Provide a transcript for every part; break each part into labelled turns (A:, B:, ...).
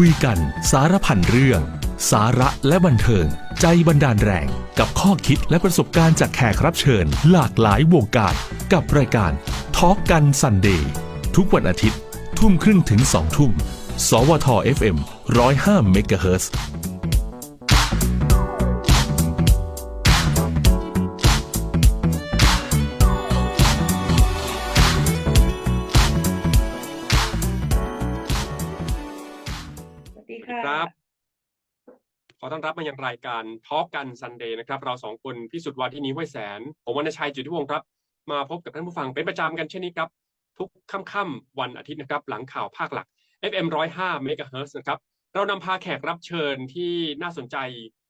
A: คุยกันสารพันเรื่อง สาระและบันเทิง ใจบันดาลแรง กับข้อคิดและประสบการณ์จากแขกรับเชิญ หลากหลายวงการ กับรายการทอล์กกันซันเดย์ทุกวันอาทิตย์ ทุ่มครึ่งถึงสองทุ่ม สวท FM 105เมก
B: อต้อนรับมายังรายการทอ l กกันซันเดย์นะครับ เราสองคนพิสุทธิ์วันที่นี้ห้วยแสน ผมวรรณชัยจุติวงศ์ครับ มาพบกับท่านผู้ฟังเป็นประจำกันเช่นนี้ครับ ทุกค่ำๆวันอาทิตย์นะครับ หลังข่าวภาคหลัก FM 105เมกะเฮิรตซ์นะครับ เรานำพาแขกรับเชิญที่น่าสนใจ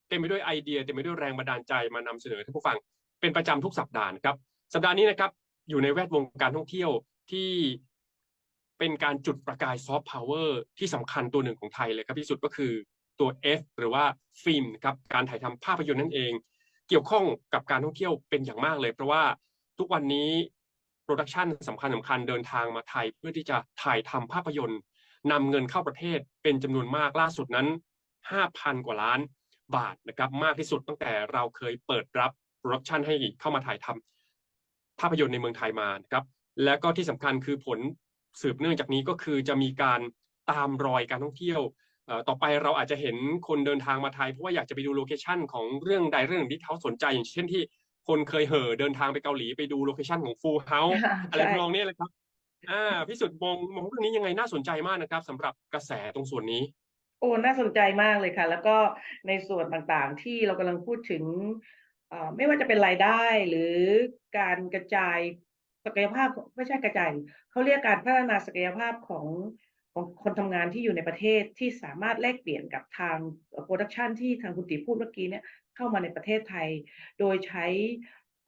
B: เต็มไปด้วยไอเดียเต็มไปด้วยแรงบันดาลใจมานำเสนอท่านผู้ฟังเป็นประจำทุกสัปดาห์นะครับสัปดาห์นี้นะครับ อยู่ในแวดวงการท่องเที่ยวที่เป็นการจุดประกายซอฟต์พาวเวอร์ที่สำคัญตัวหนึ่งของไทยเลยครับที่สุดก็คือ ตัว F หรือว่าฟิล์มครับการถ่ายทำภาพยนตร์นั่นเอง เกี่ยวข้องกับการท่องเที่ยวเป็นอย่างมากเลย เพราะว่าทุกวันนี้โปรดักชันสำคัญสำคัญเดินทางมาไทยเพื่อที่จะถ่ายทำภาพยนตร์นำเงินเข้าประเทศเป็นจำนวนมากล่าสุดนั้น 5,000 กว่าล้านบาทนะครับมากที่สุดตั้งแต่เราเคยเปิดรับโปรดักชันให้เข้ามาถ่ายทำภาพยนตร์ในเมืองไทยมานะครับและก็ที่สำคัญคือผลสืบเนื่องจากนี้ก็คือจะมีการตามรอยการท่องเที่ยว ต่อไปเราอาจจะเห็นคนเดินทางมาไทยเพราะว่าอยากจะไปดูโลเคชันของเรื่องใดเรื่องหนึ่งที่เขาสนใจอย่างเช่นที่คนเคยเห่อเดินทางไปเกาหลีไปดูโลเคชันของฟูเฮาส์อะไร
C: ใช่
B: ทำนองนี้เลยครับ อ่าพิสุทธิ์มองมองเรื่องนี้ยังไงน่าสนใจมากนะครับสำหรับกระแสตรงส่วนนี้
C: โอ้น่าสนใจมากเลยค่ะ แล้วก็ในส่วนต่างๆที่เรากำลังพูดถึงเอ่อไม่ว่าจะเป็นรายได้หรือการกระจายศักยภาพไม่ใช่กระจายเขาเรียกการพัฒนาศักยภาพของ ของคนทำงานที่อยู่ในประเทศที่สามารถแลกเปลี่ยนกับทางโปรดักชันที่ทางคุณติพูดเมื่อกี้เนี่ยเข้ามาในประเทศไทย โดยใช้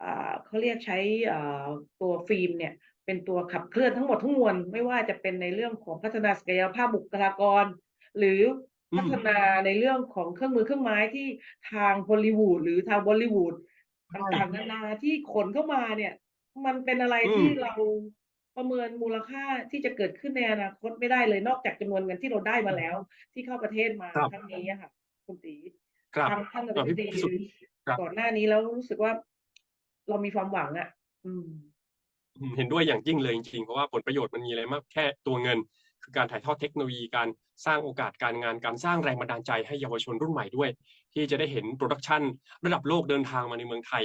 C: อ่าเขาเรียกใช้อ่าตัวฟิล์มเนี่ยเป็นตัวขับเคลื่อนทั้งหมดทั้งมวลไม่ว่าจะเป็นในเรื่องของพัฒนาศักยภาพบุคลากร หรือ
B: อืม
C: พัฒนาในเรื่องของเครื่องมือเครื่องไม้ที่ทางฮอลลีวูดหรือทางบอลลีวูดต่างๆนานาที่ขนเข้ามาเนี่ย มันเป็นอะไร
B: อืม
C: ที่เรา ประเมินมูลค่าที่จะเกิดขึ้นในอนาคตไม่ได้เลยนอกจากจำนวนเงินที่เราได้มาแล้ว ที่เข้าประเทศมา
B: ครับ
C: ครั้งนี้อะค่ะคุณตี
B: ครับ
C: ทางท่านอ
B: อ่า
C: ธิ
B: พี่
C: บดี
B: พิสุทธิ์ครับ
C: ก่อนหน้านี้แล้วรู้สึกว่า เรามีความหวังอะอืม
B: อืมเห็นด้วยอย่างยิ่งเลยจริงๆ เพราะว่าผลประโยชน์มันมีอะไรมากแค่ตัวเงิน คือการถ่ายทอดเทคโนโลยีการสร้างโอกาสการงานการสร้างแรงบันดาลใจให้เยาวชนรุ่นใหม่ด้วย ที่จะได้เห็นโปรดักชันระดับโลกเดินทางมาในเมืองไทย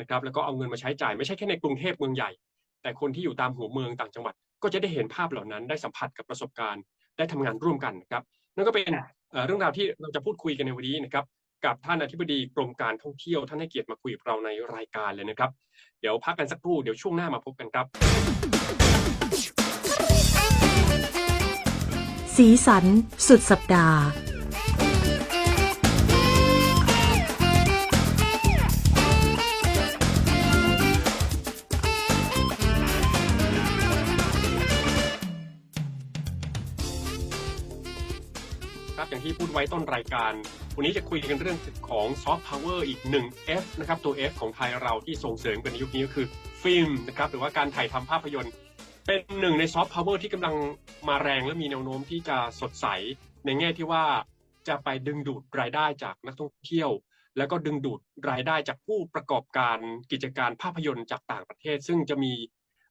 B: นะครับ แล้วก็เอาเงินมาใช้จ่ายไม่ใช่แค่ในกรุงเทพเมืองใหญ่ แต่คนที่อยู่ตามหัวเมืองต่างจังหวัด ก็จะได้เห็นภาพเหล่านั้น ได้สัมผัสกับประสบการณ์ ได้ทำงานร่วมกันนะครับ นั่นก็เป็น
C: ค่ะ
B: เอ่อเรื่องราวที่เราจะพูดคุยกันในวันนี้นะครับ กับท่านอธิบดีกรมการท่องเที่ยวท่านให้เกียรติมาคุยกับเราในรายการเลยนะครับ เดี๋ยวพักกันสักครู่เดี๋ยวช่วงหน้ามาพบกันครับ
D: สีสันสุดสัปดาห์
B: ไว้ต้นรายการ วันนี้จะคุยกันเรื่องของซอฟต์พาวเวอร์อีกหนึ่ง F นะครับ ตัว F ของไทยเราที่ส่งเสริมกันในยุคนี้ก็คือฟิล์มนะครับ หรือว่าการถ่ายทำภาพยนตร์ เป็นหนึ่งในซอฟต์พาวเวอร์ที่กำลังมาแรงและมีแนวโน้มที่จะสดใส ในแง่ที่ว่าจะไปดึงดูดรายได้จากนักท่องเที่ยว แล้วก็ดึงดูดรายได้จากผู้ประกอบการกิจการภาพยนตร์จากต่างประเทศ ซึ่งจะมี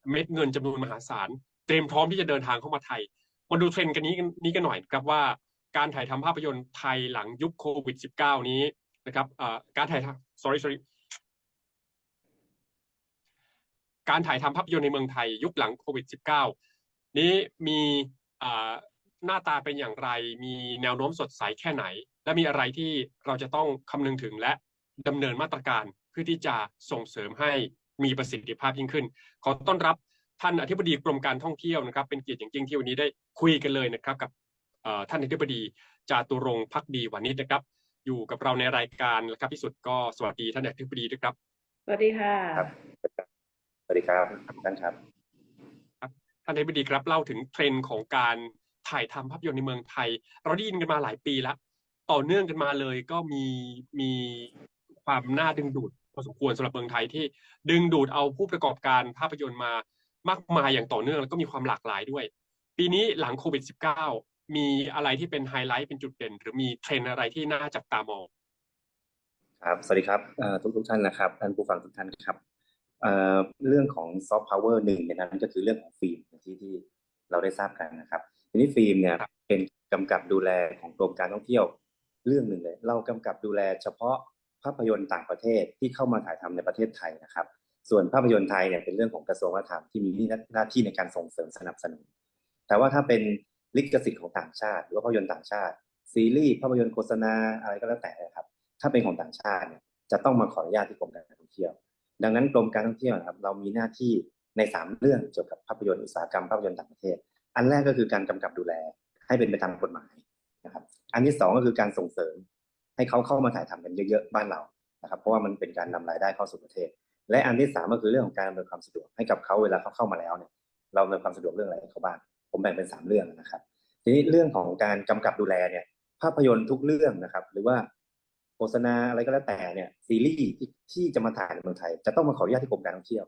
B: เม็ดเงินจำนวนมหาศาลเตรียมพร้อมที่จะเดินทางเข้ามาไทยมาดูเทรนด์กันนี้กันนี้กันหน่อยครับว่า การถ่ายทำภาพยนตร์ไทยหลังยุคโควิด -19 นี้นะครับการถ่ายทำ sorry sorry การถ่ายทำภาพยนตร์ในเมืองไทยยุคหลังโควิด -19 นี้มีหน้าตาเป็นอย่างไร มีแนวโน้มสดใสแค่ไหน และมีอะไรที่เราจะต้องคำนึงถึงและดำเนินมาตรการเพื่อที่จะส่งเสริมให้มีประสิทธิภาพยิ่งขึ้น ขอต้อนรับท่านอธิบดีกรมการท่องเที่ยวนะครับ เป็นเกียรติอย่างยิ่งที่วันนี้ได้คุยกันเลยนะครับ กับ ท่านอธิบดีจาตุรงค์พักดีวานิชนะครับ อยู่กับเราในรายการนะครับพิสุทธิ์ก็สวัสดีท่านอธิบดีด้วยครับ
C: สวัสดีค่ะ
E: ครับสวัสดีครับท่านครับ
B: ท่านอธิบดีครับเล่าถึงเทรนด์ของการถ่ายทำภาพยนตร์ในเมืองไทย เราได้ยินกันมาหลายปีแล้วต่อเนื่องกันมาเลยก็มีมีความน่าดึงดูดพอสมควรสำหรับเมืองไทยที่ดึงดูดเอาผู้ประกอบการภาพยนตร์มามากมายอย่างต่อเนื่องแล้วก็มีความหลากหลายด้วย ปีนี้หลังโควิด -19 มีอะไรที่เป็นไฮไลท์เป็นจุดเด่น หรือมีเทรนด์อะไรที่น่าจับตามอง
E: ครับ สวัสดีครับทุกทุกๆท่านนะครับท่านผู้ฟังทุกท่านครับเอ่อเรื่องของซอฟต์พาวเวอร์หนึ่งในนั้นก็คือเรื่องของฟิล์มที่ที่เราได้ทราบกันนะครับทีนี้ฟิล์มเนี่ย
B: ครับ
E: เป็นกำกับดูแลของกรมการท่องเที่ยวเรื่องหนึ่งเลย เรากำกับดูแลเฉพาะภาพยนตร์ต่างประเทศที่เข้ามาถ่ายทำในประเทศไทยนะครับ ส่วนภาพยนตร์ไทยเนี่ยเป็นเรื่องของกระทรวงวัฒนธรรมที่มีหน้าที่ในการส่งเสริมสนับสนุน แต่ว่าถ้าเป็น ลิขสิทธิ์ของต่างชาติหรือว่าภาพยนตร์ต่างชาติ ซีรีส์ภาพยนตร์โฆษณาอะไรก็แล้วแต่นะครับ ถ้าเป็นของต่างชาติเนี่ยจะต้องมาขออนุญาตที่กรมการท่องเที่ยว ดังนั้นกรมการท่องเที่ยวนะครับเรามีหน้าที่ในสามเรื่องเกี่ยวกับภาพยนตร์อุตสาหกรรมภาพยนตร์ต่างประเทศ อันแรกก็คือการกำกับดูแลให้เป็นไปตามกฎหมายนะครับ อันที่สองก็คือการส่งเสริม ให้เขาเข้ามาถ่ายทำกันเยอะๆบ้านเรานะครับ เพราะว่ามันเป็นการนำรายได้เข้าสู่ประเทศ และอันที่สามก็คือเรื่องของการอำนวยความสะดวกให้กับเขาเวลาเขาเข้ามาแล้วเนี่ยเราอำนวยความสะดวกเรื่องอะไรให้เขาบ้าง ผมแบ่งเป็นสามเรื่องนะครับ ทีนี้เรื่องของการกำกับดูแลเนี่ยภาพยนตร์ทุกเรื่องนะครับ หรือว่าโฆษณาอะไรก็แล้วแต่เนี่ยซีรีส์ที่ที่จะมาถ่ายในเมืองไทย จะต้องมาขออนุญาตที่กรมการท่องเที่ยว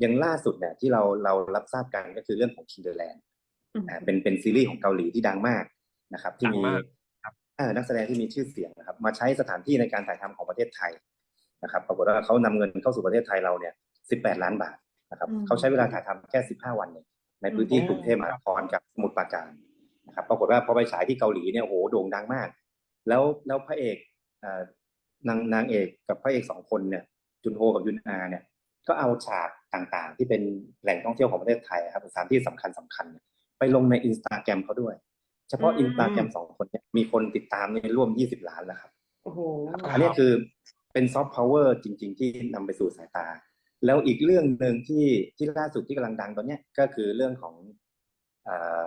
E: อย่างล่าสุดเนี่ยที่เราเรารับทราบกันก็คือเรื่องของ Kinderland
C: อืม
E: อ่าเป็นเป็นซีรีส์ของเกาหลีที่ดังมากนะครับ ที่มี
B: ดังมากครับ
E: อ่านักแสดงที่มีชื่อเสียงนะครับ มาใช้สถานที่ในการถ่ายทำของประเทศไทยนะครับปรากฏว่าเขานำเงินเข้าสู่ประเทศไทยเราเนี่ย 18 ล้านบาทนะครับ
C: อืม
E: เขาใช้เวลาถ่ายทำแค่ 15 วันเอง ในพื้นที่
C: อืม
E: กรุงเทพมหานครกับสมุทรปราการนะครับปรากฏว่าพอไปฉายที่เกาหลีเนี่ยโอ้โหโด่งดังมาก แล้วแล้วพระเอกเอ่อนางนางเอกกับพระเอกสองคนเนี่ยจุนโฮกับยุนอาเนี่ยก็เอาฉากต่างๆ ที่เป็นแหล่งท่องเที่ยวของประเทศไทยครับสถานที่สำคัญสำคัญๆเนี่ยไปลงในอินสตาแกรมเขาด้วย เฉพาะ
C: อืม
E: อินสตาแกรมสองคนเนี่ยมีคนติดตามเนี่ยร่วม20ล้านแล้วครับ
C: โอ้โห
E: ครับอันนี้คือเป็นซอฟต์พาวเวอร์จริง ๆ ที่นำไปสู่สายตา แล้วอีกเรื่องหนึ่งที่ที่ล่าสุดที่กำลังดังตอนเนี้ยก็คือเรื่องของเอ่อ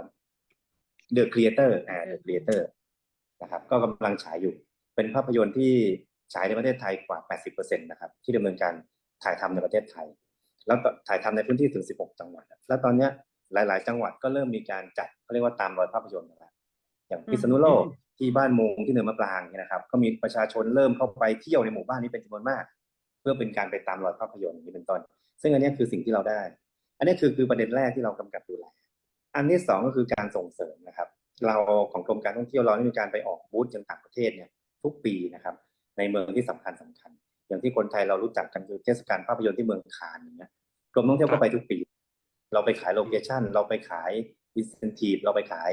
E: The Creator อ่า The Creator นะครับก็กำลังฉายอยู่ เป็นภาพยนตร์ที่ฉายในประเทศไทยกว่า 80%นะครับที่ดำเนินการถ่ายทำในประเทศไทย แล้วก็ถ่ายทำในพื้นที่ถึง 16 จังหวัด แล้วตอนเนี้ยหลาย ๆ จังหวัดก็เริ่มมีการจัดเขาเรียกว่าตามรอยภาพยนตร์นะครับอย่างพิษณุโลก
C: อืม
E: ที่บ้านมุงที่เนินมะปรางเนี่ยนะครับ ก็มีประชาชนเริ่มเข้าไปเที่ยวในหมู่บ้านนี้เป็นจำนวนมาก เพื่อเป็นการไปตามรอยภาพยนตร์อย่างนี้เป็นต้น ซึ่งอันเนี้ยคือสิ่งที่เราได้ อันนี้คือคือประเด็นแรกที่เรากำกับดูแล อันที่สองก็คือการส่งเสริมนะครับ เราของกรมการท่องเที่ยวเราได้มีการไปออกบูธยังต่างประเทศเนี่ยทุกปีนะครับ ในเมืองที่สำคัญสำคัญ อย่างที่คนไทยเรารู้จักกันคือเทศกาลภาพยนตร์ที่เมืองคานอย่างเงี้ยกรมท่องเที่ยวก็ไปทุกปี เราไปขายโลเคชั่น เราไปขายอินเซนティブเราไปขาย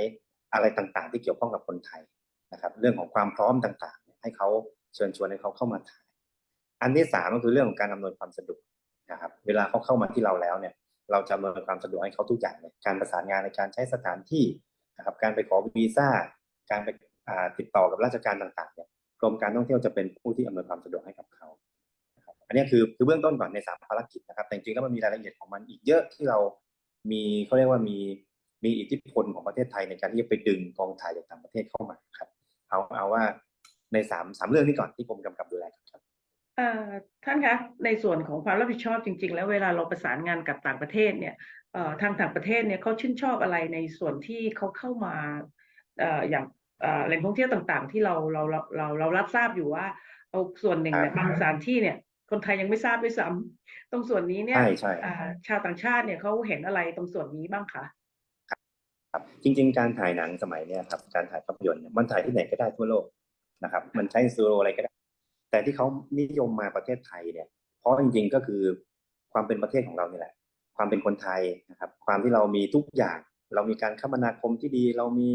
E: อะไรต่างๆ ที่เกี่ยวข้องกับคนไทยนะครับ เรื่องของความพร้อมต่างๆ ให้เขาเชิญชวนให้เขาเข้ามาถ่าย อันที่สามก็คือเรื่องของการอำนวยความสะดวกนะครับเวลาเขาเข้ามาที่เราแล้วเนี่ย เราจะอำนวยความสะดวกให้เขาทุกอย่างเลยการประสานงานในการใช้สถานที่นะครับการไปขอวีซ่าการไปติดต่อกับราชการต่างๆเนี่ยกรมการท่องเที่ยวจะเป็นผู้ที่อำนวยความสะดวกให้กับเขาครับอันนี้คือคือเบื้องต้นก่อนในสามภารกิจนะครับ แต่จริงๆแล้วมันมีรายละเอียดของมันอีกเยอะที่เรามีเขาเรียกว่ามีมีอิทธิพลของประเทศไทยในการที่จะไปดึงกองถ่ายจากต่างประเทศเข้ามาครับ เอาเอาว่าในสามสามเรื่องนี้ก่อนที่กรมกำกับดูแลครับ
C: ท่านคะในส่วนของความรับผิดชอบจริง ๆ แล้วเวลาเราประสานงานกับต่างประเทศเนี่ยเอ่อทางต่างประเทศเนี่ยเขาชื่นชอบอะไรในส่วนที่เขาเข้ามาเอ่ออย่างเอ่อแหล่งท่องเที่ยวต่างๆ ที่เราเราเราเราเรารับทราบอยู่ว่า เอาส่วนหนึ่งเนี่ย
E: ครับ
C: บางสถานที่เนี่ย คนไทยยังไม่ทราบด้วยซ้ำตรงส่วนนี้เนี่ย
E: ใช่ใช่
C: อ่าชาวต่างชาติเนี่ยเขาเห็นอะไรตรงส่วนนี้บ้างคะ
E: ครับจริง ๆ การถ่ายหนังสมัยเนี้ยครับการถ่ายภาพยนตร์เนี่ยมันถ่ายที่ไหนก็ได้ทั่วโลกนะครับ มันใช้สตูดิโออะไรก็ได้ แต่ที่เขานิยมมาประเทศไทยเนี่ย เพราะจริงๆก็คือความเป็นประเทศของเรานี่แหละ ความเป็นคนไทยนะครับ ความที่เรามีทุกอย่าง เรามีการคมนาคมที่ดี เรามี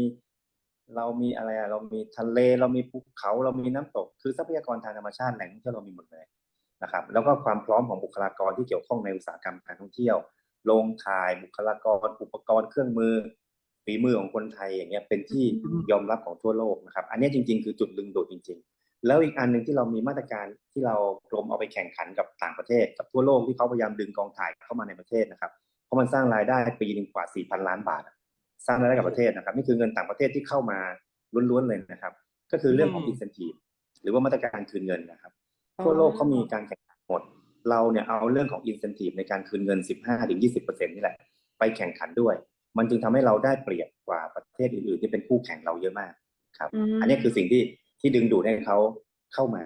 E: เรามีอะไรอะเรามีทะเล เรามีภูเขา เรามีน้ำตก คือทรัพยากรทางธรรมชาติแหล่งท่องเที่ยวเรามีหมดเลยนะครับ แล้วก็ความพร้อมของบุคลากรที่เกี่ยวข้องในอุตสาหกรรมการท่องเที่ยว โรงถ่ายบุคลากร อุปกรณ์เครื่องมือฝีมือของคนไทยอย่างเงี้ยเป็นที่ยอมรับของทั่วโลกนะครับ อันเนี้ยจริง ๆ คือจุดดึงดูดจริง ๆ แล้วอีกอันหนึ่งที่เรามีมาตรการที่เรากรมเอาไปแข่งขันกับต่างประเทศ กับทั่วโลกที่เขาพยายามดึงกองถ่ายเข้ามาในประเทศนะครับ เพราะมันสร้างรายได้ปีหนึ่งกว่า 4,000 ล้านบาทอะสร้างรายได้กับประเทศนะครับนี่คือเงินต่างประเทศที่เข้ามาล้วนๆเลยนะครับ ก็คือเรื่องของ
C: อืม
E: incentive หรือว่ามาตรการคืนเงินนะครับ ทั่วโลกเขามีการแข่งขันหมด เราเนี่ยเอาเรื่องของ incentive ในการคืนเงิน 15-20%นี่แหละไปแข่งขันด้วย มันจึงทำให้เราได้เปรียบกว่าประเทศอื่นๆที่เป็นคู่แข่งเราเยอะมากครับ
C: ม
E: อันนี้คือสิ่งที่ ที่ดึงดูดให้เขาเข้ามา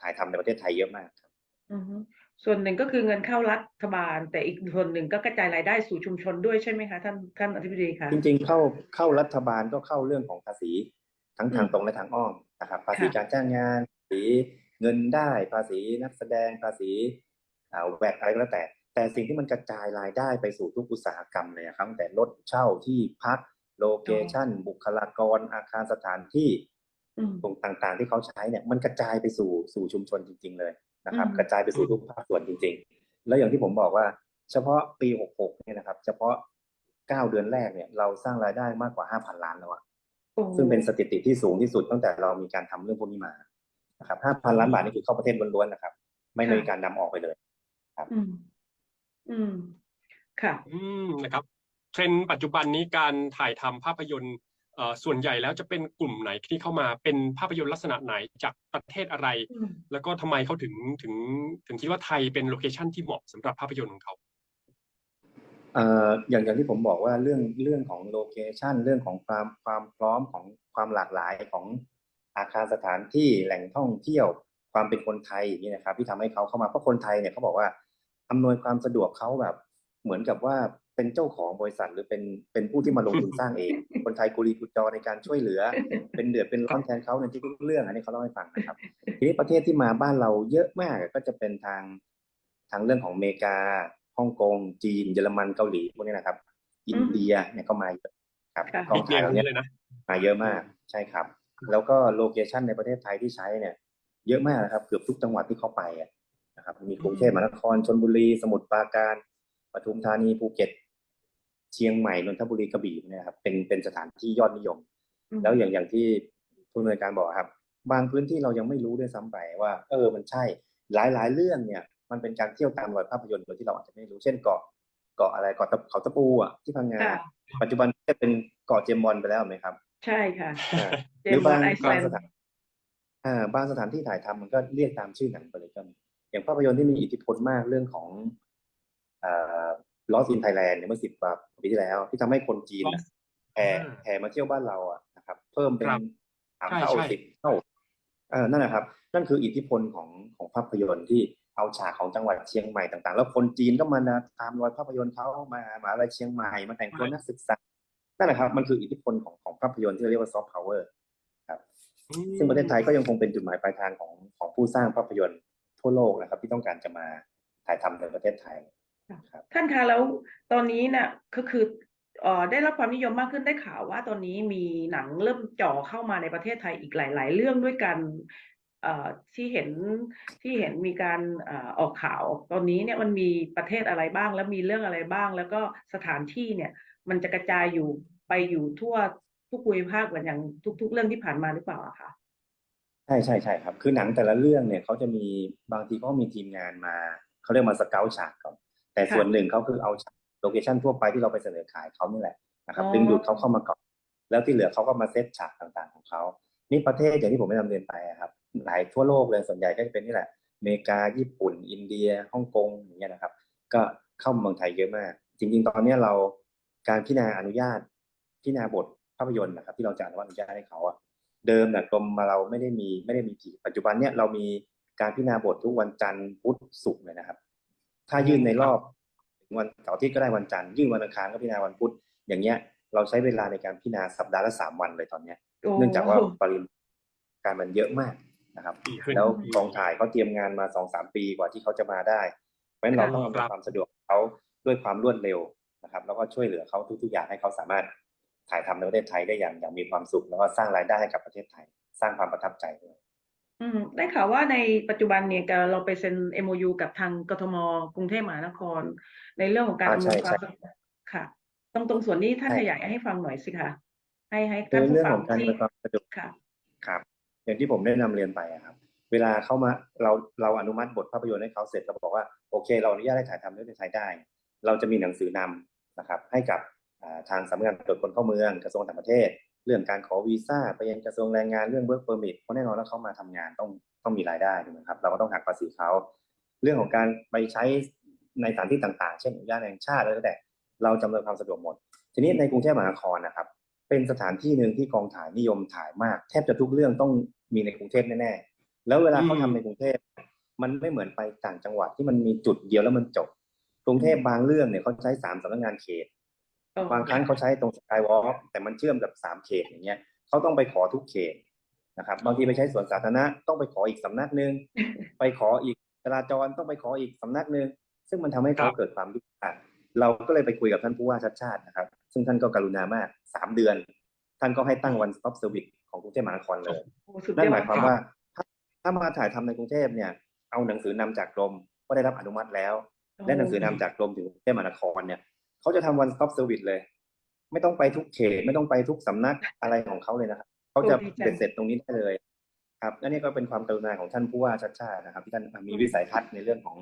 E: ถ่ายทำในประเทศไทยเยอะมากครับ
C: อือฮึส่วนหนึ่งก็คือเงินเข้ารัฐบาล แต่อีกส่วนหนึ่งก็กระจายรายได้สู่ชุมชนด้วยใช่ไหมคะท่านท่านอธิบดีคะ
E: จริงๆเข้าเข้ารัฐบาลก็เข้าเรื่องของภาษีทั้งทาง
C: อืม
E: ตรงและทางอ้อมนะครับ ภาษี
C: ค่ะ
E: การจ้างงานภาษีเงินได้ภาษีนักแสดงภาษีอ่าแวดอะไรก็แล้วแต่ แต่สิ่งที่มันกระจายรายได้ไปสู่ทุกอุตสาหกรรมเลยอะครับตั้งแต่รถเช่าที่พักโลเคชันบุคลากรอาคารสถานที่
C: อืม
E: ตรงต่างๆ ที่เขาใช้เนี่ยมันกระจายไปสู่สู่ชุมชนจริง ๆ เลยนะครับ
C: อืม
E: กระจายไปสู่ทุกภาคส่วนจริง ๆ แล้วอย่างที่ผมบอกว่า เฉพาะปี 66 เนี่ยนะครับ เฉพาะ 9 เดือนแรกเนี่ย เราสร้างรายได้มากกว่า 5,000 ล้านแล้วอะ
C: โอ้
E: ซึ่งเป็นสถิติที่สูงที่สุดตั้งแต่เรามีการทำเรื่องพวกนี้มานะครับ5,000 ล้านบาทนี่คือเข้าประเทศล้วนๆนะครับ ไม่ได้มีการนำออกไปเลย
C: อืมอืมค่ะ
B: อืมนะครับเทรนด์ปัจจุบันนี้การถ่ายทำภาพยนตร์เอ่อ ส่วนใหญ่แล้วจะเป็นกลุ่มไหนที่เข้ามาเป็นภาพยนตร์ลักษณะไหนจากประเทศอะไร
C: อืม
B: แล้วก็ทำไมเขาถึงถึงถึงคิดว่าไทยเป็นโลเคชันที่เหมาะสำหรับภาพยนตร์ของเขา
E: เอ่ออย่างอย่างที่ผมบอกว่าเรื่องเรื่องของโลเคชันเรื่องของความความพร้อมของความหลากหลายของอาคารสถานที่แหล่งท่องเที่ยวความเป็นคนไทยอย่างนี้นะครับ ที่ทำให้เขาเข้ามาเพราะคนไทยเนี่ยเขาบอกว่าอำนวยความสะดวกเขาแบบ เหมือนกับว่า เป็นเจ้าของบริษัทหรือเป็นเป็นผู้ที่มาลงทุนสร้างเอง คนไทยกุลีกุจอในการช่วยเหลือ เป็นเดือดเป็นร้อนแทนเขาในทุกๆเรื่องอันนี้เขาเล่าให้ฟังนะครับ ทีนี้ประเทศที่มาบ้านเราเยอะมากก็จะเป็นทางทางเรื่องของอเมริกาฮ่องกงจีนเยอรมันเกาหลีพวกนี้นะครับ อินเดียเนี่ยก็มาเยอะครับ
C: ค่ะ
E: กอง
B: บิ๊กเน
E: ถ่าย
B: ม
E: เหล่า
B: นี้
E: นี้
B: เลยนะ
E: มาเยอะมากใช่ครับ แล้วก็โลเคชันในประเทศไทยที่ใช้เนี่ย เยอะมากนะครับ เกือบทุกจังหวัดที่เขาไปอะนะครับ มีกรุงเทพมหานครชลบุรี สมุทรปราการปทุมธานีภูเก็ต เชียงใหม่นนทบุรีกระบี่เนี่ยครับเป็นเป็นสถานที่ยอดนิยม
C: อืม
E: แล้วอย่างอย่างที่ผู้อำนวยการบอกครับ บางพื้นที่เรายังไม่รู้ด้วยซ้ำไปว่า เออมันใช่หลายหลายเรื่องเนี่ย มันเป็นการเที่ยวตามรอยภาพยนตร์โดยที่เราอาจจะไม่รู้เช่นเกาะเกาะอะไรเกาะตะเขาตะปูอะที่พังงา
C: ค่ะ
E: ปัจจุบันจะเป็นเกาะเจมส์บอลไปแล้วไหมครับ
C: ใช่ค่ะ
E: อ่า
C: เจ
E: หรื
C: ม
E: อ
C: ส์บอล
E: บาง
C: ไอซ์แล
E: บาง
C: น
E: ส
C: ด์
E: ถานอ่าบางสถานที่ถ่ายทำมันก็เรียกตามชื่อหนังไปเลยก็มีอย่างภาพยนตร์ที่มีอิทธิพลมากเรื่องของ อ่า Lost in Thailand เนี่ยเมื่อสิบกว่าปีที่แล้ว ที่ทำให้คนจีนน่ะ
B: Lost
E: แห่
B: อ่า
E: แห่มาเที่ยวบ้านเราอะนะครับ เพิ่มเป็น
B: ครับ
E: สาม
B: ใช่
E: เท่า
B: ใช่
E: สิบเท่าเออนั่นแหละครับ นั่นคืออิทธิพลของของภาพยนตร์ที่เอาฉากของจังหวัดเชียงใหม่ต่างๆ แล้วคนจีนก็มานะตามรอยภาพยนตร์เขามามาอะไรเชียงใหม่มาแต่งตัวนักศึกษานั่นแหละครับ มันคืออิทธิพลของของภาพยนตร์ที่เราเรียกว่าซอฟต์พาวเวอร์
B: อืม
E: ซึ่งประเทศไทยก็ยังคงเป็นจุดหมายปลายทางของของผู้สร้างภาพยนตร์ทั่วโลกนะครับ ที่ต้องการจะมาถ่ายทำในประเทศไทยครับ
C: ท่านคะแล้วตอนนี้น่ะก็คือได้รับความนิยมมากขึ้นได้ข่าวว่าตอนนี้มีหนังเริ่มจ่อเข้ามาในประเทศไทยอีกหลาย ๆ เรื่องด้วยกันที่เห็นที่เห็นมีการออกข่าว ตอนนี้เนี่ยมันมีประเทศอะไรบ้าง แล้วมีเรื่องอะไรบ้าง แล้วก็สถานที่เนี่ย มันจะกระจายอยู่ไปอยู่ทั่วทุกภูมิภาคเหมือนอย่างทุก ๆ เรื่องที่ผ่านมาหรือเปล่าคะ
E: ใช่ใช่ใช่ครับ คือหนังแต่ละเรื่องเนี่ยเขาจะมีบางทีเขาก็มีทีมงานมาเขาเรียกมาสเกลฉากก่อน แต่
C: ค่ะ
E: ส่วนหนึ่งเขาคือเอาฉากโลเคชันทั่วไปที่เราไปเสนอขายเขานี่แหละนะครับ
C: อ๋อ
E: ดึงดูดเขาเข้ามาก่อนแล้วที่เหลือเขาก็มาเซตฉากต่างๆของเขานี่ประเทศอย่างที่ผมได้นำเรียนไปอะครับหลายทั่วโลกเลยส่วนใหญ่ก็จะเป็นนี่แหละอเมริกาญี่ปุ่น อินเดียฮ่องกงอย่างเงี้ยนะครับ ก็เข้ามาเมืองไทยเยอะมาก จริง ๆ ตอนเนี้ยเราการพิจารณาอนุญาตพิจารณาบทภาพยนตร์นะครับ ที่เราจะอนุญาตให้เขาอะเดิมเนี่ยกรมมาเราไม่ได้มีไม่ได้มีทีปัจจุบันเนี่ยเรามีการพิจารณาบททุกวันจันทร์พุธศุกร์เลยนะครับ ถ้ายื่นในรอบวันเสาร์อาทิตย์ก็ได้วันจันทร์ยื่นวันอังคารก็พิจารณาวันพุธอย่างเงี้ย เราใช้เวลาในการพิจารณาสัปดาห์ละสามวันเลยตอนเนี้ย
C: โอ้
E: เนื่องจากว่าปริมาณการมันเยอะมากนะครับ
B: ดีขึ้น
E: แล้วกองถ่ายเขาเตรียมงานมาสองสามปีกว่าที่เขาจะมาได้เพราะฉะนั้นเราต้องอำนวยความสะดวกเขาด้วยความรวดเร็วนะครับ แล้วก็ช่วยเหลือเขาทุกๆอย่างให้เขาสามารถถ่ายทำในประเทศไทยได้อย่างอย่างมีความสุข แล้วก็สร้างรายได้ให้กับประเทศไทย สร้างความประทับใจด้วย
C: อืม ได้ข่าวว่าในปัจจุบันเนี่ยเราไปเซ็น MOU กับทางกทม กรุงเทพมหานคร ในเรื่องของการ
E: อ่า
C: อำนวย
E: ใช่
C: ความ
E: ใช่
C: สะดวกค่ะ ตรงตรงส่วนนี้ท่าน
E: ใช่
C: ขยายให้ฟังหน่อยสิคะให้ให้
E: คื
C: ท่าน
E: อ
C: ผู้
E: เรื่อง
C: ฟั
E: ข
C: ง
E: องการ
C: ที่
E: อำนวยความสะดวก
C: ค่ะ
E: ครับอย่างที่ผมได้นำเรียนไปอะครับ เวลาเข้ามาเราเราอนุมัติบทภาพยนตร์ให้เขาเสร็จเราบอกว่าโอเค เราอนุญาตให้ถ่ายทำในประเทศไทยได้ เราจะมีหนังสือนำนะครับ ให้กับอ่าทางสำนักงานตรวจคนเข้าเมืองกระทรวงต่างประเทศ เรื่องการขอวีซ่าไปยังกระทรวงแรงงานเรื่อง work permit เพราะแน่นอนว่าเขามาทำงานต้องต้องมีรายได้ถูกไหมครับเราก็ต้องหักภาษีเขาเรื่องของการไปใช้ในสถานที่ต่างๆ เช่นอุทยานแห่งชาติอะไรก็แต่เราจำนวนความสะดวกหมด ทีนี้ในกรุงเทพมหานครนะครับ เป็นสถานที่หนึ่งที่กองถ่ายนิยมถ่ายมาก แทบจะทุกเรื่องต้องมีในกรุงเทพแน่ๆแล้วเวลาเขาทำในกรุงเทพมันไม่เหมือนไปต่างจังหวัดที่มันมีจุดเดียวแล้วมันจบ กรุงเทพบางเรื่องเนี่ยเขาใช้สามสำนักงานเขต บางครั้งเขาใช้ตรงสกายวอล์กแต่มันเชื่อมกับสามเขตอย่างเงี้ยเขาต้องไปขอทุกเขตนะครับบางทีไปใช้สวนสาธารณะต้องไปขออีกสำนักหนึ่งไปขออีกจราจรต้องไปขออีกสำนักหนึ่งซึ่งมันทำให้เขา
B: ครับ
E: เกิดความยุ่งยากเราก็เลยไปคุยกับท่านผู้ว่าชัดชาตินะครับ ซึ่งท่านก็กรุณามากสามเดือน ท่านก็ให้ตั้ง one stop service ของกรุงเทพมหานครเลย
C: โอ้สุด
E: นั่น
C: ยอ
E: ห
C: ด
E: มายความว่าถ้าถ้ามาถ่ายทำในกรุงเทพเนี่ย เอาหนังสือนำจากกรมก็ได้รับอนุมัติแล้ว และหนังสือนำจากกรมถึงกรุงเทพมหานครเนี่ย เขาจะทำ one stop service เลย ไม่ต้องไปทุกเขตไม่ต้องไปทุกสำนักอะไรของเขาเลยนะครับเขาจะเบ็ดเสร็จตรงนี้ได้เลย ครับและนี่ก็เป็นความกรุณาของท่านผู้ว่าชัดชาตินะครับ ที่ท่านมีวิสัยทัศน์ในเรื่องของ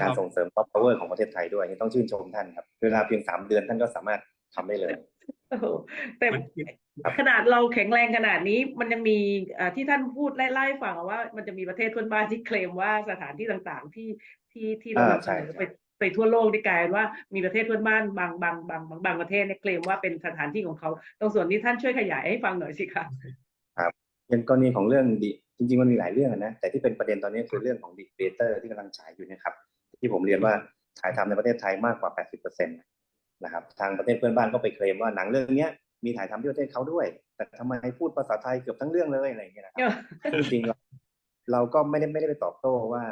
E: การส่งเสริม soft power ของประเทศไทยด้วยต้องชื่นชมท่านครับเวลาเพียงสามเดือนท่านก็สามารถทำได้เลย
C: โอ้โหแต่
B: มัน
E: ครับ
C: ขนาดเราแข็งแรงขนาดนี้มันยังมีอ่าที่ท่านพูดไล่ไล่ให้ฟังว่า มันจะมีประเทศเพื่อนบ้านที่เคลมว่าสถานที่ต่างๆที่ที่ที่เรา
E: อ่านำ
C: เส
E: ใช่
C: นอ
E: ใช่
C: ไป ไปทั่วโลกที่กลายเป็นว่ามีประเทศเพื่อนบ้านบางบางบางบางบางประเทศเนี่ยเคลมว่าเป็นสถานที่ของเขาตรงส่วนนี้ท่านช่วยขยายให้ฟังหน่อยสิคะ
E: เป็นกรณีของเรื่องดิจริงๆมันมีหลายเรื่องอะนะแต่ที่เป็นประเด็นตอนนี้คือเรื่องของดิเ r เตอร์ที่กำลังฉายอยู่เนะครับ ที่ผมเรียนว่าถ่ายทำในประเทศไทยมากกว่า 80%นะครับทางประเทศเพื่อนบ้านก็ไปเคลมว่าหนังเรื่องเนี้ยมีถ่ายทำที่ประเทศเขาด้วย แต่ทำไมพูดภาษาไทยเกือบทั้งเรื่องเลยอะไรอย่างเงี้ยนะครับจริงๆเราเราก็ไม่ได้ไม่ได้ไปตอบโต้ว่า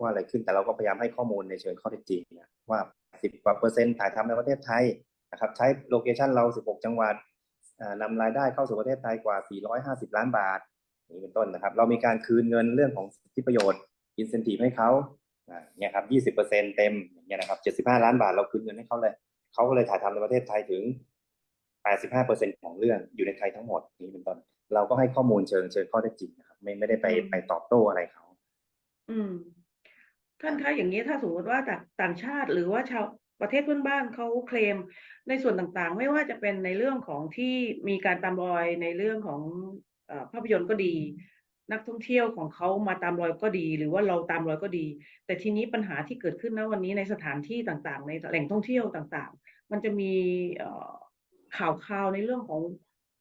E: ว่าอะไรขึ้นแต่เราก็พยายามให้ข้อมูลในเชิงข้อเท็จจริงนะว่า 10กว่าเปอร์เซ็นต์ถ่ายทำในประเทศไทยนะครับใช้โลเคชันเรา 16 จังหวัดอ่านำรายได้เข้าสู่ประเทศไทยกว่า 450 ล้านบาทอย่างนี้เป็นต้นนะครับ เรามีการคืนเงินเรื่องของสิทธิประโยชน์อินเซนทีฟให้เขาเนี่ยครับ 20%เต็มอย่างเงี้ยนะครับ75 ล้านบาทเราคืนเงินให้เขาเลยเขาก็เลยถ่ายทำในประเทศไทยถึง 85%ของเรื่องอยู่ในไทยทั้งหมดนี้เป็นต้น เราก็ให้ข้อมูลเชิงเชิงข้อเท็จจริงนะครับไม่ไม่ได้ไปไปตอบโต้อะไรเขา
C: อืม ท่านคะอย่างนี้ถ้าสมมติว่าต่างชาติหรือว่าชาวประเทศเพื่อนบ้านเขาเคลมในส่วนต่างๆ ไม่ว่าจะเป็นในเรื่องของที่มีการตามรอยในเรื่องของอภาพยนตร์ก็ดี นักท่องเที่ยวของเขามาตามรอยก็ดี หรือว่าเราตามรอยก็ดี แต่ทีนี้ปัญหาที่เกิดขึ้นณวันนี้ในสถานที่ต่างๆ ในแหล่งท่องเที่ยวต่างๆ มันจะมีข่าวข่าวในเรื่องของ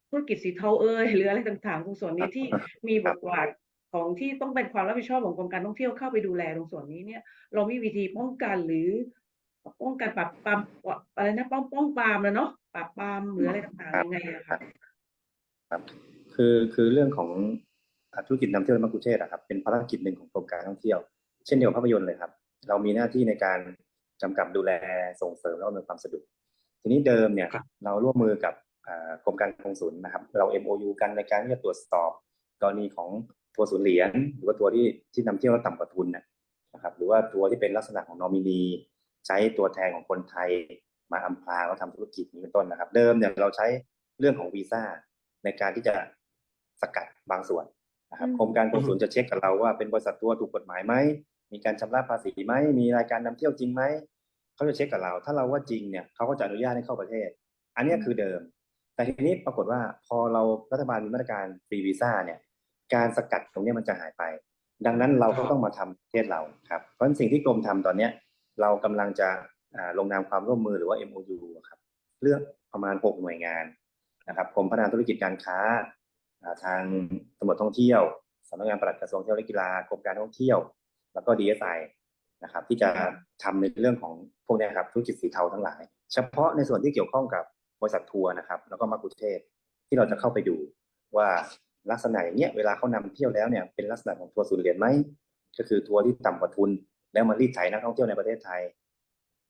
C: ธุรกิจสีเทาเอ่ยหรืออะไรต่างๆตรงส่วนนี้ที่มีบทบาท ของที่ต้องเป็นความรับผิดชอบของกรมการท่องเที่ยวเข้าไปดูแลตรงส่วนนี้เนี่ย เรามีวิธีป้องกันหรือป้องกันปราบปรามอะไรนะป้องป้องปรามนะเนาะปราบปรามหรืออะไรต่างๆยังไงอะคะ
E: ครับ คือคือเรื่องของอ่าธุรกิจนำเที่ยวและมักคุเทศอะครับเป็นภารกิจหนึ่งของกรมการท่องเที่ยว เช่นเดียวกับภาพยนตร์เลยครับ เรามีหน้าที่ในการกำกับดูแลส่งเสริมและอำนวยความสะดวกทีนี้เดิมเนี่ย
B: ครับ
E: เราร่วมมือกับอ่ากรมการกงสุลนะครับ เรา MOU กันในการที่จะตรวจสอบกรณีของ ทัวร์ศูนย์เหรียญหรือว่าทัวร์ที่ที่นำเที่ยวแล้วต่ำกว่าทุนนะนะครับหรือว่าทัวร์ที่เป็นลักษณะของนอมินีใช้ตัวแทนของคนไทยมาอำพรางแล้วทำธุรกิจนี้เป็นต้นนะครับ เดิมเนี่ยเราใช้เรื่องของวีซ่าในการที่จะสกัดบางส่วนนะครับ
C: อืม
E: กรมการกงสุลจะเช็คกับเราว่าเป็นบริษัททัวร์ถูกกฎหมายไหมมีการชำระภาษีไหมมีรายการนำเที่ยวจริงไหมเขาจะเช็คกับเรา ถ้าเราว่าจริงเนี่ยเขาก็จะอนุญาตให้เข้าประเทศ อันเนี้ยคือเดิม แต่ทีนี้ปรากฏว่าพอเรารัฐบาลมีมาตรการฟรีวีซ่าเนี่ย การสกัดตรงเนี้ยมันจะหายไป ดังนั้นเราก็ต้องมาทำประเทศเราครับ เพราะฉะนั้นสิ่งที่กรมทำตอนเนี้ย เรากำลังจะอ่าลงนามความร่วมมือหรือว่า MOU อะครับเลือกประมาณ 6 หน่วยงานนะครับกรมพัฒนาธุรกิจการค้าอ่าทางตำรวจท่องเที่ยวสำนักงานปลัดกระทรวงเที่ยวและกีฬากรมการท่องเที่ยว แล้วก็ DSI นะครับ ที่จะทำในเรื่องของพวกเนี้ยครับธุรกิจสีเทาทั้งหลาย เฉพาะในส่วนที่เกี่ยวข้องกับบริษัททัวร์นะครับ แล้วก็มากุเทศที่เราจะเข้าไปดูว่า ลักษณะอย่างเงี้ยเวลาเขานำเที่ยวแล้วเนี่ยเป็นลักษณะของทัวร์ศูนย์เหรียญไหมก็คือทัวร์ที่ต่ำกว่าทุน แล้วมารีดไถนักท่องเที่ยวในประเทศไทย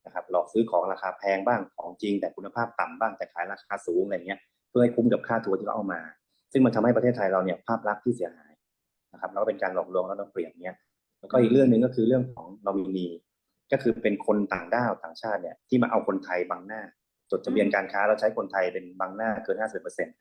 E: นะครับหลอกซื้อของราคาแพงบ้างของจริง แต่คุณภาพต่ำบ้างแต่ขายราคาสูงอะไรเงี้ยเพื่อให้คุ้มกับค่าทัวร์ที่เขาเอามา ซึ่งมันทำให้ประเทศไทยเราเนี่ยภาพลักษณ์ที่เสียหายนะครับแล้วก็เป็นการหลอกลวงแล้วเราเปรียบเนี้ยแล้วก็อีกเรื่องหนึ่งก็คือเรื่องของนอมินีก็คือเป็นคนต่างด้าวต่างชาติเนี่ยที่มาเอาคนไทยบังหน้า จดทะเบียนการค้าเราใช้คนไทยเป็นบังหน้าเกิน 50เปอร์เซ็นต์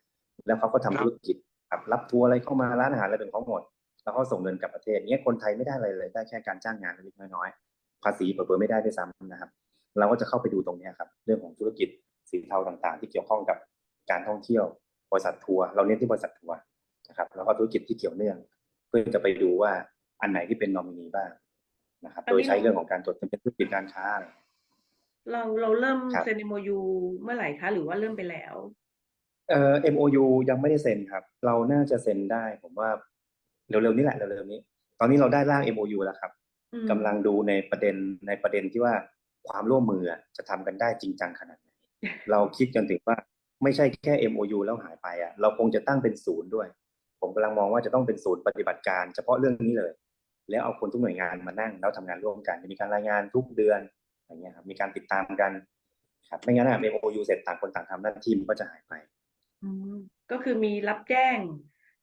E: แล้วเขาก็ทำธุรกิจ ครับรับทัวร์อะไรเข้ามาร้านอาหารอะไรเป็นของหมด แล้วก็ส่งเงินกลับประเทศเนี้ยคนไทยไม่ได้อะไรเลยได้แค่การจ้างงานเล็กๆน้อยๆภาษีเปิดไม่ได้ด้วยซ้ำนะครับ เราก็จะเข้าไปดูตรงเนี้ยครับ เรื่องของธุรกิจสีเทาต่างๆ ที่เกี่ยวข้องกับการท่องเที่ยวบริษัททัวร์เราเน้นที่บริษัททัวร์นะครับแล้วก็ธุรกิจที่เกี่ยวเนื่อง เพื่อจะไปดูว่าอันไหนที่เป็นนอมินีบ้างนะครับ
C: อัน
E: โด
C: นี้
E: ยใช้เรื่องของการจดทะเบียนธุรกิจการค้าอะไร
C: เราเราเริ่ม
E: ครับ
C: เซ็น MOU เมื่อไหร่คะหรือว่าเริ่มไปแล้ว
E: เอ่อ MOU ยังไม่ได้เซ็นครับ เราน่าจะเซ็นได้ ผมว่าเร็วๆนี้แหละเร็วๆนี้ ตอนนี้เราได้ร่าง MOU แล้วครับ
C: อืม
E: กำลังดูในประเด็นในประเด็นที่ว่าความร่วมมืออะจะทำกันได้จริงจังขนาดไหนเราคิดกันถึงว่าไม่ใช่แค่ MOU แล้วหายไปอะ เราคงจะตั้งเป็นศูนย์ด้วย ผมกำลังมองว่าจะต้องเป็นศูนย์ปฏิบัติการ เฉพาะเรื่องนี้เลย แล้วเอาคนทุกหน่วยงานมานั่งแล้วทำงานร่วมกันจะมีการรายงานทุกเดือนอย่างเงี้ยครับมีการติดตามกันครับไม่งั้นอะ MOU เสร็จต่างคนต่างทำหน้าที่มันก็จะหายไป
C: อืม ก็คือมีรับแจ้ง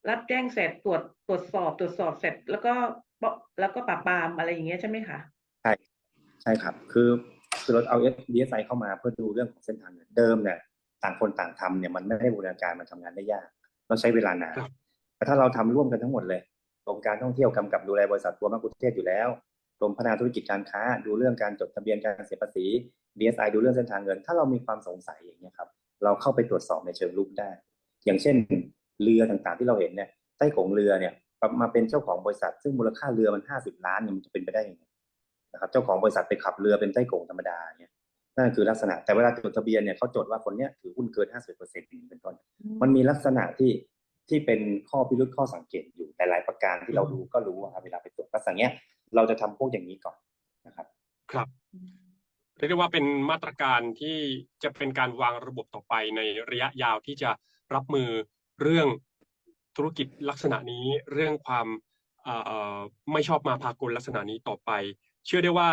C: รับแจ้งเสร็จตรวจตรวจสอบตรวจสอบเสร็จ แล้วก็ปะแล้วก็ปราบปรามอะไรอย่างเงี้ยใช่ไหมคะ
E: ใช่ครับ คือคือเราเอา DSI เข้ามาเพื่อดูเรื่องของเส้นทางเงินเดิมเนี่ยต่างคนต่างทำเนี่ยมันไม่ได้บูรณาการมันทำงานได้ยาก เราใช้เวลานาน
B: ครับ
E: แต่ถ้าเราทำร่วมกันทั้งหมดเลยกรมการท่องเที่ยวกำกับดูแลบริษัททัวร์มะกุเทศอยู่แล้วกรมพัฒนาธุรกิจการค้า ดูเรื่องการจดทะเบียนการเสียภาษี DSI ดูเรื่องเส้นทางเงิน ถ้าเรามีความสงสัยอย่างเงี้ยครับ เราเข้าไปตรวจสอบในเชิงลุกได้ อย่างเช่น เรือต่างๆที่เราเห็นเนี่ยใต้โขงเรือเนี่ยมาเป็นเจ้าของบริษัท ซึ่งมูลค่าเรือมันห้าสิบล้านเนี่ยมันจะเป็นไปได้ยังไงนะครับ เจ้าของบริษัทไปขับเรือเป็นใต้กงธรรมดาเนี่ยนั่นคือลักษณะแต่เวลาจดทะเบียนเนี่ยเขาจดว่าคนเนี้ยถือหุ้นเกิน50%เปอร์เซ็นต์เป็นต้นมันมีลักษณะที่ที่เป็นข้อพิรุษข้อสังเกตอยู่หลายๆประการที่เราดูก็รู้ครับเวลาไปตรวจลักษณะเนี้ยเราจะทำพวกอย่างนี้ก่อนนะครับ
B: ครับ รียกได้ว่าเป็นมาตรการที่จะเป็นการวางระบบต่อไปในระยะยาวที่จะรับมือเรื่องธุรกิจลักษณะนี้เรื่องความไม่ชอบมาพากลลักษณะนี้ต่อไป เชื่อได้ว่า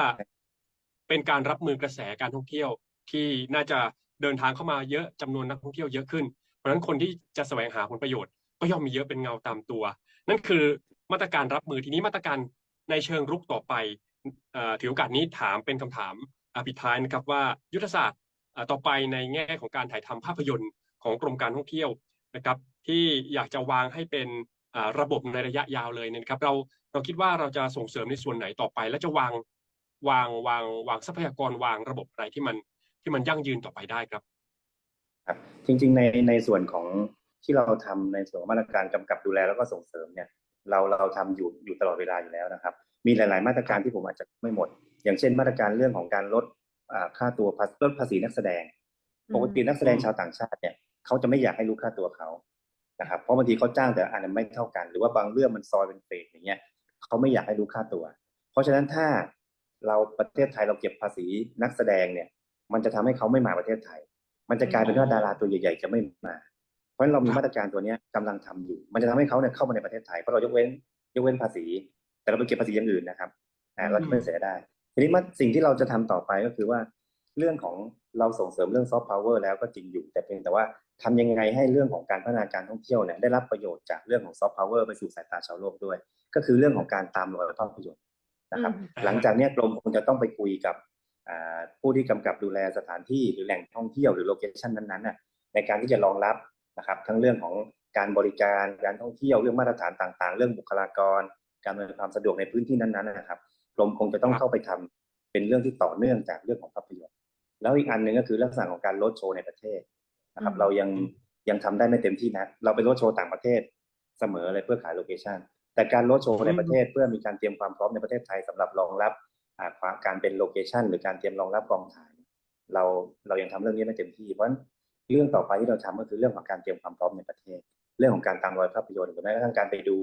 B: เป็นการรับมือกระแสการท่องเที่ยวที่น่าจะเดินทางเข้ามาเยอะจำนวนนักท่องเที่ยวเยอะขึ้น เพราะฉะนั้นคนที่จะแสวงหาผลประโยชน์ ก็ย่อมมีเยอะเป็นเงาตามตัว นั่นคือมาตรการรับมือทีนี้มาตรการในเชิงรุกต่อไปออถือโอกาสนี้ถามเป็นคำถาม ปิดท้ายนะครับว่ายุทธศาสตร์ต่อไปในแง่ของการถ่ายทำภาพยนตร์ของกรมการท่องเที่ยวนะครับ ที่อยากจะวางให้เป็นระบบในระยะยาวเลยเนะครับ เราเราคิดว่าเราจะส่งเสริมในส่วนไหนต่อไป และจะวางวางวางวางทรัพยากรวางระบบอะไรที่มันที่มันยั่งยืนต่อไปได้ครับ
E: ครับ จริง ๆ ในในส่วนของที่เราทำในส่วนมาตรการกำกับดูแลแล้วก็ส่งเสริมเนี่ย เราเราทำอยู่อยู่ตลอดเวลาอยู่แล้วนะครับ มีหลาย ๆ มาตรการที่ผมอาจจะไม่หมด อย่างเช่นมาตรการเรื่องของการลดอ่าค่าตัวภาลดภาษีนักแสดง
C: อืม
E: ปกตินักแสดงชาวต่างชาติเนี่ยเขาจะไม่อยากให้รู้ค่าตัวเขานะครับเพราะบางทีเขาจ้างแต่อันนั้นไม่เท่ากัน หรือว่าบางเรื่องมันซอยเป็นเฟสอย่างเงี้ยเขาไม่อยากให้รู้ค่าตัว เพราะฉะนั้นถ้าเราประเทศไทยเราเก็บภาษีนักแสดงเนี่ย มันจะทำให้เขาไม่มาประเทศไทย มันจะกลายเป็นว่าดาราตัวใหญ่ๆจะไม่มา เพราะฉะนั้นเรามี
B: ครับ
E: มาตรการตัวเนี้ยกำลังทำอยู่ มันจะทำให้เขาเนี่ยเข้ามาในประเทศไทยเพราะเรายกเว้นยกเว้นภาษี แต่เราไปเก็บภาษีอย่างอื่นนะครับอ่าเราจะไม่เสียได้ ทีนี้มาสิ่งที่เราจะทำต่อไปก็คือว่าเรื่องของเราส่งเสริมเรื่องซอฟต์พาวเวอร์แล้วก็จริงอยู่ แต่เพียงแต่ว่าทำยังไงให้เรื่องของการพัฒนาการท่องเที่ยวเนี่ยได้รับประโยชน์จากเรื่องของซอฟต์พาวเวอร์ไปสู่สายตาชาวโลกด้วย ก็คือเรื่องของการตามรอยภาพยนตร์นะครับ
C: อืม
E: หลังจากเนี้ยกรมคงจะต้องไปคุยกับอ่าผู้ที่กำกับดูแลสถานที่หรือแหล่งท่องเที่ยวหรือโลเคชันนั้นๆน่ะในการที่จะรองรับนะครับทั้งเรื่องของการบริการการท่องเที่ยวเรื่องมาตรฐานต่าง ๆ เรื่องบุคลากร การอำนวยความสะดวกในพื้นที่นั้นๆนะครับ กรมคงจะต้อง
B: ครับ
E: เข้าไปทำเป็นเรื่องที่ต่อเนื่องจากเรื่องของภาพยนตร์แล้วอีกอันหนึ่งก็คือลักษณะของการโรดโชว์ในประเทศนะครับ
C: อืม
E: เรายังยังทำได้ไม่เต็มที่นะเราไปโรดโชว์ต่างประเทศเสมอเลยเพื่อขายโลเคชันแต่การโรดโชว์ในประเทศเพื่อมีการเตรียมความพร้อมในประเทศไทยสำหรับรองรับอ่าความการเป็นโลเคชันหรือการเตรียมรองรับกองถ่ายเราเรายังทำเรื่องนี้ไม่เต็มที่เพราะฉะนั้นเรื่องต่อไปที่เราทำก็คือเรื่องของการเตรียมความพร้อมในประเทศ เรื่องของการตามรอยภาพยนตร์หรือแม้กระทั่งการไปดู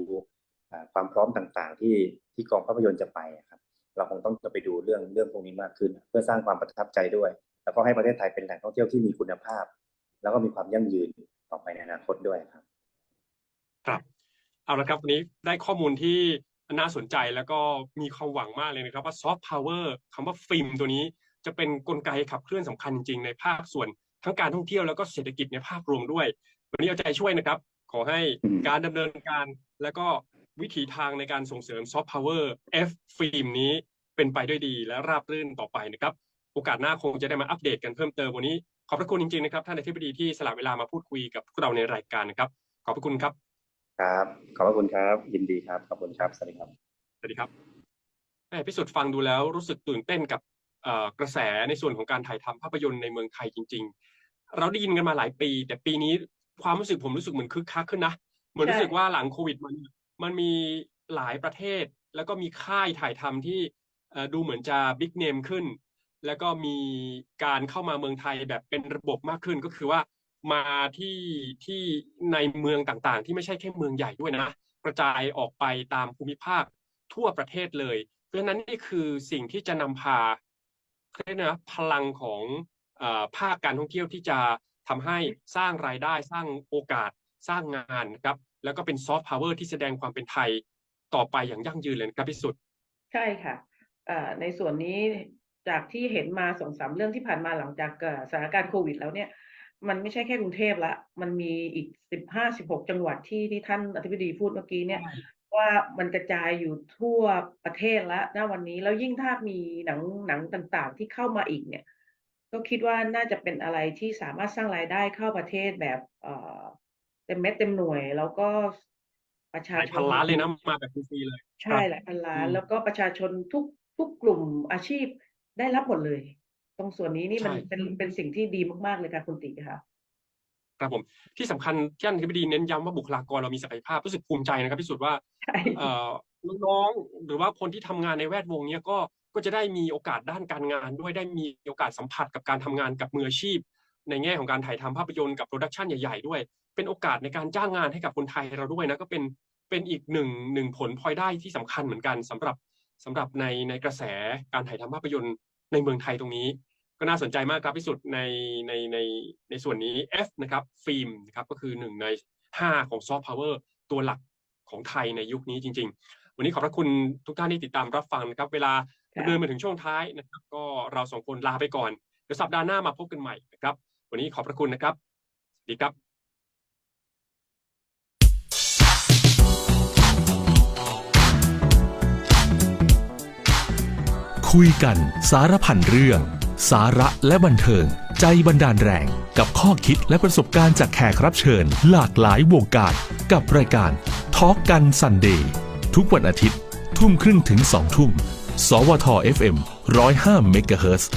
E: อ่าความพร้อมต่างๆ ที่ที่กองภาพยนตร์จะไปอะครับ เราคงต้องจะไปดูเรื่องเรื่องพวกนี้มากขึ้น เพื่อสร้างความประทับใจด้วย แล้วก็ให้ประเทศไทยเป็นแหล่งท่องเที่ยวที่มีคุณภาพ แล้วก็มีความยั่งยืนต่อไปในอนาคตด้วยครับ
B: ครับเอาละครับวันนี้ได้ข้อมูลที่น่าสนใจแล้วก็มีความหวังมากเลยนะครับ ว่าซอฟต์พาวเวอร์คำว่าฟิล์มตัวนี้ จะเป็นกลไกขับเคลื่อนสำคัญจริงๆในภาคส่วนทั้งการท่องเที่ยวแล้วก็เศรษฐกิจในภาพรวมด้วย วันนี้เอาใจช่วยนะครับ ขอให้
E: อืม
B: การดำเนินการแล้วก็ วิถีทางในการส่งเสริมซอฟต์พาวเวอร์ F ฟิล์มนี้เป็นไปด้วยดีและราบรื่นต่อไปนะครับ โอกาสหน้าคงจะได้มาอัปเดตกันเพิ่มเติมวันนี้ ขอบพระคุณจริงๆนะครับ ท่านอธิบดีที่สละเวลามาพูดคุยกับพวกเราในรายการนะครับ ขอบพระคุณครับ
E: ครับ ขอบพระคุณครับ ยินดีครับ ขอบคุณครับ สวัสดีครับ
B: สวัสดีครับแม่พิสุทธิ์ฟังดูแล้วรู้สึกตื่นเต้นกับเอ่อกระแสในส่วนของการถ่ายทำภาพยนตร์ในเมืองไทยจริง ๆ เราได้ยินกันมาหลายปี แต่ปีนี้ความรู้สึกผมรู้สึกเหมือนคึกคักขึ้นนะ เหมือนรู้สึกว่าหลังโควิดมัน มันมีหลายประเทศ แล้วก็มีค่ายถ่ายทำที่ดูเหมือนจะบิ๊กเนมขึ้น แล้วก็มีการเข้ามาเมืองไทยแบบเป็นระบบมากขึ้นก็คือว่ามาที่ที่ในเมืองต่างๆ ที่ไม่ใช่แค่เมืองใหญ่ด้วยนะ กระจายออกไปตามภูมิภาคทั่วประเทศเลยเราะฉะนั้นนี่คือสิ่งที่จะนำพาเขาเรียกนะพลังของอภาคการท่องเที่ยวที่จะทำให้สร้างรายได้สร้างโอกาสสร้างงานนะครับ แล้วก็เป็นซอฟต์พาวเวอร์ที่แสดงความเป็นไทยต่อไปอย่างยั่งยืนเลยนะครับพี่สุด
C: ใช่ค่ะเอ่อในส่วนนี้จากที่เห็นมาสองสามเรื่องที่ผ่านมาหลังจากเอ่อสถานการณ์โควิดแล้วเนี่ย มันไม่ใช่แค่กรุงเทพละ มันมีอีกสิบห้าสิบหกจังหวัดที่ที่ท่านอธิบดีพูดเมื่อกี้เนี่ย ว่ามันกระจายอยู่ทั่วประเทศแล้วณวันนี้แล้วยิ่งถ้ามีหนังหนังต่างๆ ที่เข้ามาอีกเนี่ย ก็คิดว่าน่าจะเป็นอะไรที่สามารถสร้างรายได้เข้าประเทศแบบ เอ่อเต็มเม็ดเต็มหน่วย แล้วก็ประชา
B: หลาย
C: ช
B: พั
C: น
B: นล้านเลยนะมาแบบฟรีๆเลย
C: ใช่หลายพันล้าน
B: อืม
C: แล้วก็ประชาชนทุกทุกกลุ่มอาชีพได้รับหมดเลย ตรงส่วนนี้นี่มัน
B: ใช่
C: เป็นเป็นสิ่งที่ดีมากๆเลยค่ะคุณติค่ะ
B: ครับผมที่สำคัญที่ท่านอธิบดีเน้นย้ำว่าบุคลากรเรามีศักยภาพรู้สึกภูมิใจนะครับพี่สุดว่า
C: ใช่
B: เอ่อน้องๆหรือว่าคนที่ทำงานในแวดวงเนี้ยก็ก็จะได้มีโอกาสด้านการงาน ด้วยได้มีโอกาสสัมผัสกับการทำงานกับมืออาชีพ ในแง่ของการถ่ายทำภาพยนตร์กับโปรดักชันใหญ่ ๆ ด้วย เป็นโอกาสในการจ้างงานให้กับคนไทยเราด้วยนะก็เป็นเป็นอีกหนึ่งหนึ่งผลพลอยได้ที่สำคัญเหมือนกันสำหรับสำหรับในในกระแสการถ่ายทำภาพยนตร์ในเมืองไทยตรงนี้ ก็น่าสนใจมากครับที่สุดในในในในส่วนนี้ F นะครับฟิล์มนะครับก็คือหนึ่งในห้าของซอฟต์พาวเวอร์ตัวหลักของไทยในยุคนี้จริง ๆ วันนี้ขอบพระคุณทุกท่านที่ติดตามรับฟังนะครับ เวลา
C: ค่ะ
B: เดินมาถึงช่วงท้ายนะครับ ก็เราสองคนลาไปก่อนเดี๋ยวสัปดาห์หน้ามาพบกันใหม่นะครับ วันนี้ขอบพระคุณนะครับสวัสดีครับ
A: คุยกันสารพันเรื่อง สาระและบันเทิง ใจบันดาลแรง กับข้อคิดและประสบการณ์จากแขกรับเชิญ หลากหลายวงการ กับรายการทอล์กกันซันเดย์ทุกวันอาทิตย์ ทุ่มครึ่งถึงสองทุ่ม สวท FM 105เมกะเฮิรตซ์